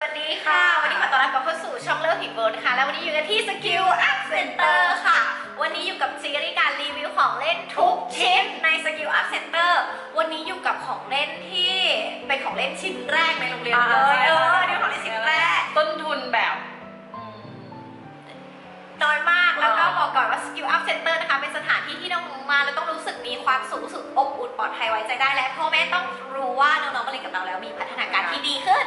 สวัสดีค่ะ วันนี้ขอต้อนรับกลับเข้าสู่ช่องเลิฟผิดเวิร์นะคะแล้ววันนี้อยู่กันที่ Skill Up Center ค่ะ วันนี้อยู่กับซีรีส์การรีวิวของเล่นทุกชิ้นใน Skill Up Center วันนี้อยู่กับของเล่นที่เป็นของเล่นชิ้นแรกในโรงเรียนเลยเออนี่ของเล่นชิ้นแรกต้นทุนแบบอืม น้อยมากแล้วก็อ๋อบอกก่อนว่า Skill Up Center นะคะเป็นสถานที่ที่น้องๆมาแล้วต้องรู้สึกมีความสุขรู้สึกอบอุ่นปลอดภัยไว้ใจได้และพ่อแม่ต้องรู้ว่าน้องๆมาเรียนกับเราแล้วมีพัฒนาการที่ดีขึ้น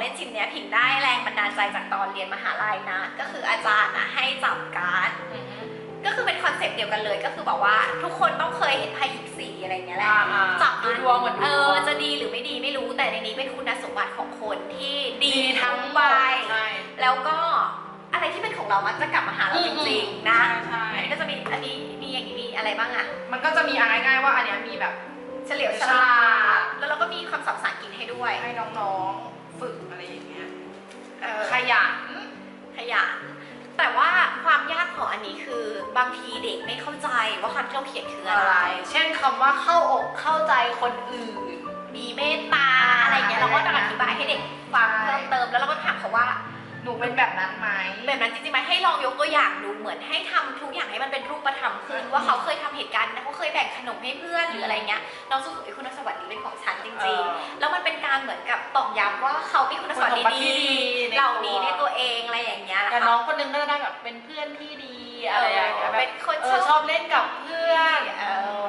เล่นชิ้นเนี้ยผิงได้แรงบันดาลใจจากตอนเรียนมหาลัยนะ ก็คืออาจารย์นะให้จับการ์ดอืมก็คือเป็นคอนเซปต์เดียวกันเลย ก็คือบอกว่าทุกคนต้องเคยเห็นไพ่ยิปซีอะไรอย่างเงี้ยแหละอ่าอ่าจับดูดวงเหมือนดูเอดวองจะดีหรือไม่ดีไม่รู้แต่ในนี้เป็นคุณสมบัติของคนที่ดีดีทั้งใบใบใช่แล้วก็อะไรที่เป็นของเรามักจะกลับมาหาเราจริงๆนะใช่อันนี้ก็จะมีอันนี้มีอย่างนี้มีอะไรบ้างอะมันก็จะมีอะไรง่ายๆว่าอันเนี้ยมีแบบเฉลียวฉฉลาลาดดแล้วเราก็มีคำศัพท์ภาษาอังกฤษให้ ด้วย ให้น้องๆ ฝึกอะไรอย่างเงี้ยเออขยันขยัน แต่ว่าความยากของอันนี้คือบางทีเด็กไม่เข้าใจว่าคำที่เราเขียนคืออะอะไร ไร เช่นคำว่าเข้าอกเข้าใจคนอื่น มีเมตตาอะไรเงี้ยเราก็ต้องอธิบายให้เด็กฟังใช่เพิ่มเติมแล้วเราก็ถามเขาว่า หนูเป็นแบบนั้นไหม แบบนั้นจริงๆไหมให้ลองยกตัวอย่างดูเหมือนให้ทำทุกอย่างให้มันเป็นรูปธรรมขึ้น ว่าเขาเคยทำเหตุการณ์นะเขาเคยแบ่งขนมให้เพื่อนหรืออะไรเงี้ยน้องสุขุมวิทคุณสวัสดิ์นี้เป็นของฉันจเอริงอๆแล้วมันเป็น ว่าเขามีคุณสมบัติคุณสมบัติที่ดีดีๆในเหล่านี้ตัวในตัวเองอะไรอย่างเงี้ยแต่นะคะน้องคนนึงก็จะได้แบบเป็นเพื่อนที่ดีอะไรอย่างเงี้ยแบเป็บนคนเอชออบชอบเล่นกับเพื่อนเอ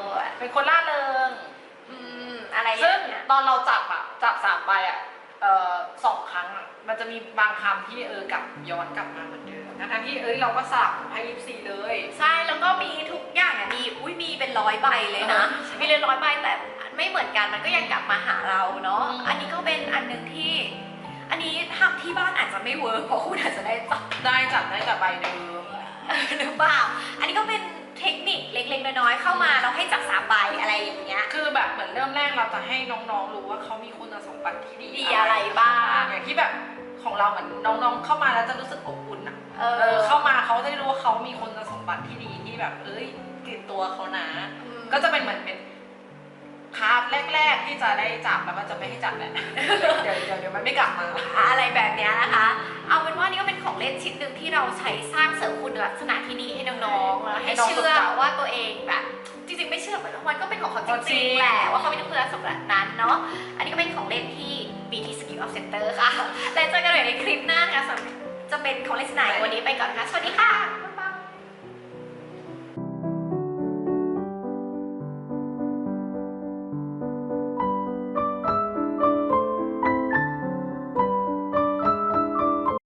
อเป็นคนล่าเริงอืมอะไรอซึ่งย่างเงี้ยตอนเราจับอะจับสามใบอะเอ่อสองครั้งอะมันจะมีบางคำที่เออกลับย้อนกลับมาเหมือนเดิมทั้งๆที่เอ้ยเราก็สับไพ่ยิปซีเลย ใช่แล้วก็มีทุกอย่างอะมีอุ้ยมีเป็นร้อยใบเลยนะเออมีเลยร้อยใบแต่ไม่เหมือนกันมันก็ยังกลับมาหาเราเนาะ อันนี้ทำที่บ้านอาจจะไม่เวิร์กเพราะคุณอาจจะได้จับได้จับได้แต่ใบเดิมหรือเปล่า อันนี้ก็เป็นเทคนิคเล็กๆน้อยๆเข้ามาเราให้จับสามใบอะไรอย่างเงี้ย คือแบบเหมือนเริ่มแรกเราจะให้น้องๆรู้ว่าเขามีคุณสมบัติที่ดีดีอะไรบ้าง อย่างที่แบบของเราเหมือนน้องๆ เข้ามาแล้วจะรู้สึกอบอุ่นอะเอเออเข้ามาเขาจะได้รู้ว่าเขามีคุณสมบัติที่ดีที่แบบ เอ้ยติดตัวเขานะมก็จะเป็นเหมือนเป็น คาร์ดแรก ๆ ที่จะได้จับแล้วมันจะไม่ให้จับแหละเดี๋ยวเดี๋ยวเดี๋ยวมันไม่กลับมา อะไรแบบเนี้ยนะคะ เอาเป็นว่านี่ก็เป็นของเล่นชิ้นหนึ่งที่เราใช้สร้างเสริมคุณลักษณะที่ดีให้น้องๆแล้วให้ให้น้องเชื่อจดจำ ว่าตัวเองแบบจริงๆไม่เชื่อมันก็เป็นของเขาจจริริงงๆแหละว่าเขาเป็นคุณสมบัตินั้นเนาะอันนี้ก็เป็นของเล่นที่มีที่ Skill of Center ค่ะแล้วเจอกันใหม่ในคลิปหน้านะคะสำหรับจะเป็นของเล่นที่ไหนวันนี้ไปก่อนนะคะสวัสดีค่ะ